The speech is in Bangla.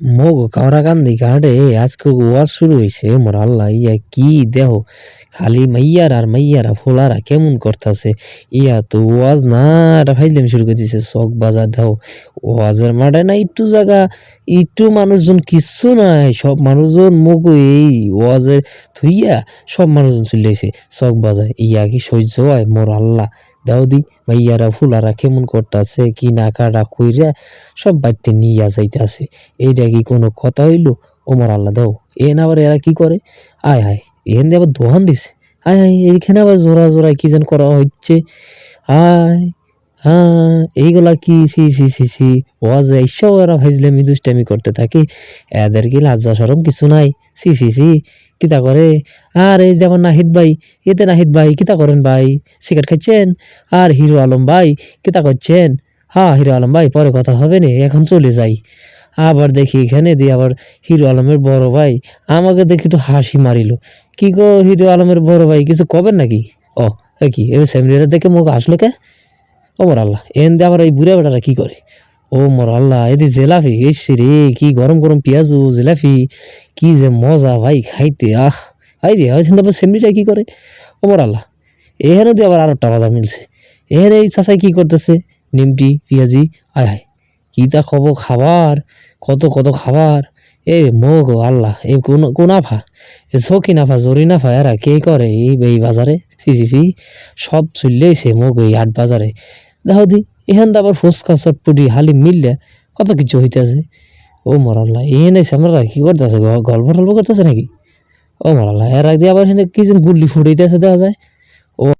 মগ কাওরা কান্দি ঘাটে আজকে ওয়াজ শুরু হয়েছে মোর আল্লাহ, ইয়া কি দেহ? খালি মাইয়ার আর মাইয়ারা ফোলারা কেমন করতেছে? ইয়া তো ওয়াজ না, এটা ফাইজলাম শুরু করে দিছে, চক বাজার দেহ। ওয়াজের মাঠে না একটু জায়গা, একটু মানুষজন কিচ্ছু নাই, সব মানুষজন মগ এই ওয়াজের থুইয়া সব মানুষজন চলে এসে চক বাজায় ইয়া কি সহ্য হয়? মোর আল্লাহ। দাও ভাইয়ারা, ফুলারা কেমন করতেছে, কি না কাটা কইরা সব বাড়িতে নিয়ে যাইতেছে। এইটা কি কোনো কথা হইল? ওমর আল্লাহ দাও। এন আবার এরা কি করে? আয় হায় এন দিয়ে আবার দোহান দিছে? আয় হায় এইখানে আবার জোড়া জোড়ায় কি যেন করা হচ্ছে? আয়। হ্যাঁ এইগুলা কি, সি সি সি সি, ওয়াজ এইসব এরা ভাইজলামি দুষ্টামি করতে থাকি। এদের কি লাজ্জা সরম কিছু নাই। সি সি সি, কিতা করে? আর এই যেমন নাহিদ ভাই, এতে নাহিদ ভাই, কিতা করেন ভাই? সিগারেট খাচ্ছেন? আর হিরো আলম ভাই, কিতা করছেন? হ্যাঁ হিরো আলম ভাই, পরে কথা হবে না, এখন চলে যাই। আবার দেখি এখানে দিয়ে আবার হিরো আলমের বড় ভাই আমাকে দেখি একটু হাসি মারিল। কি গো, হিরো আলমের বড় ভাই, কিছু কবেন নাকি? ও কি এবার ফ্যামিলিটা দেখে মুখ আসলো কে? ও মোর আল্লাহ এন দিয়ে আবার এই বুড়া বেটারা কী করে? ও মোর আল্লাহ, এদি জেলাফি এসছি রে কি গরম গরম পেঁয়াজু, জেলাফি, কি যে মজা ভাই খাইতে, আহ, আই রে ওইখান আবার সেমনিটা কি করে? ও মোর আল্লাহ এখানে দিয়ে আবার আরেকটা মজা মিলছে। এখানে এই চাষাই কি করতেছে? নিমটি, পেঁয়াজি, আয় হায়, কি তা খব খাবার, কত কত খাবার। এ মোগ আল্লাহ, এ কোন কোন আফা? এ সকি নাফা, জরি নাফা, এরা কে করে এই এই বাজারে? সি সি সি, সব চললে সে মোগ এই আট বাজারে। দেখো দি, এখান আবার ফুচকা, চটপুটি, হালি মিললে কত কিছু হইতেছে। ও মরাল্লাহ এনে আমরা কি করতেছে? গল্প টল্প করতেছে নাকি? ও মরাল্লা, এর আগে আবার এখানে কি যেন গুল্লি ফুটাইতেছে, দেখা যায়।